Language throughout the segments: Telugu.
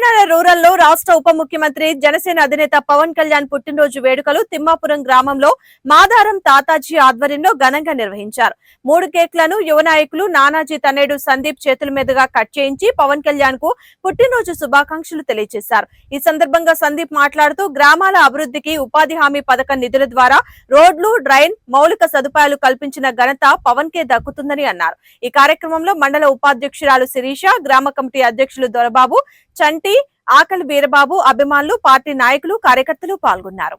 కాకినాడ రూరల్లో రాష్ట్ర ఉప ముఖ్యమంత్రి జనసేన అధినేత పవన్ కళ్యాణ్ పుట్టినరోజు వేడుకలు తిమ్మాపురం గ్రామంలో మాదారం తాతాజీ ఆధ్వర్యంలో ఘనంగా నిర్వహించారు. మూడు కేక్లను యువ నాయకులు నానాజీ తనేడు సందీప్ చేతుల మీదుగా కట్ చేయించి పవన్ కళ్యాణ్కు పుట్టినరోజు శుభాకాంక్షలు తెలియజేశారు. ఈ సందర్భంగా సందీప్ మాట్లాడుతూ గ్రామాల అభివృద్ధికి ఉపాధి హామీ పథకం నిధుల ద్వారా రోడ్లు డ్రైన్ మౌలిక సదుపాయాలు కల్పించిన ఘనత పవన్ కే దక్కుతుందని అన్నారు. ఈ కార్యక్రమంలో మండల ఉపాధ్యక్షురాలు శిరీష గ్రామ కమిటీ అధ్యక్షులు దొరబాబు చంటి ఆకలి వీరబాబు అభిమానులు పార్టీ నాయకులు కార్యకర్తలు పాల్గొన్నారు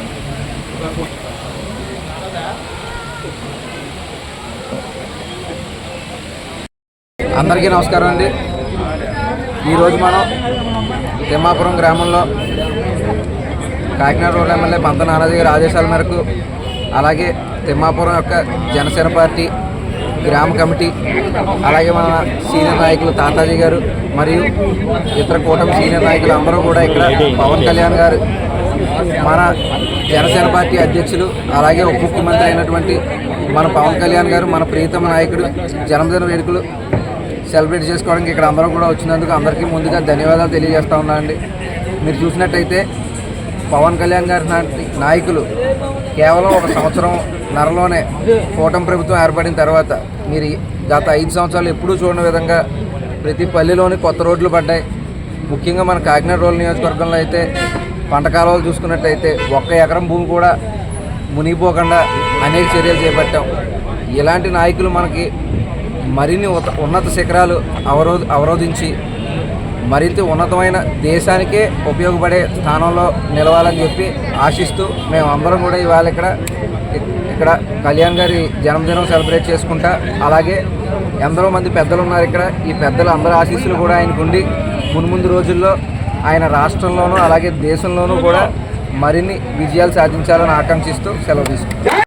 అందరికీ నమస్కారం అండి. ఈరోజు మనం తిమ్మాపురం గ్రామంలో కాకినాడ రోడ్ ఎమ్మెల్యే పంత నానాజీ గారి ఆదేశాల మేరకు అలాగే తిమ్మాపురం యొక్క జనసేన పార్టీ గ్రామ కమిటీ అలాగే మన సీనియర్ నాయకులు తాతాజీ గారు మరియు ఇతర కూటమి సీనియర్ నాయకులు అందరూ కూడా ఇక్కడ పవన్ కళ్యాణ్ గారు మన జనసేన పార్టీ అధ్యక్షులు అలాగే ఉప ముఖ్యమంత్రి అయినటువంటి మన పవన్ కళ్యాణ్ గారు మన ప్రియతమ నాయకుడు జన్మదిన వేడుకలు సెలబ్రేట్ చేసుకోవడానికి ఇక్కడ అందరూ కూడా వచ్చినందుకు అందరికీ ముందుగా ధన్యవాదాలు తెలియజేస్తూ ఉన్నానండి. మీరు చూసినట్టయితే పవన్ కళ్యాణ్ గారి నాయకులు కేవలం ఒక సంవత్సరం నరలోనే కూటమి ప్రభుత్వం ఏర్పడిన తర్వాత మీరు గత ఐదు సంవత్సరాలు ఎప్పుడూ చూడని విధంగా ప్రతి పల్లెలోని కొత్త రోడ్లు పడ్డాయి. ముఖ్యంగా మన కాకినాడ రోడ్ల నియోజకవర్గంలో అయితే పంట కాలువలు చూసుకున్నట్టయితే ఒక్క ఎకరం భూమి కూడా మునిగిపోకుండా అనేక చర్యలు చేపట్టాం. ఇలాంటి నాయకులు మనకి మరిన్ని ఉన్నత శిఖరాలు అవరోధ అవరోధించి మరింత ఉన్నతమైన దేశానికే ఉపయోగపడే స్థానంలో నిలవాలని చెప్పి ఆశిస్తూ మేము అందరం కూడా ఇవాళ ఇక్కడ ఇక్కడ కళ్యాణ్ గారి జన్మదినం సెలబ్రేట్ చేసుకుంటా అలాగే ఎందరో మంది పెద్దలు ఉన్నారు ఇక్కడ. ఈ పెద్దలు అందరి ఆశీస్సులు కూడా ఆయనకు ఉండి మున్ముందు రోజుల్లో ఆయన రాష్ట్రంలోనూ అలాగే దేశంలోనూ కూడా మరిన్ని విజయాలు సాధించాలని ఆకాంక్షిస్తూ సెలవు తీసుకుంటాం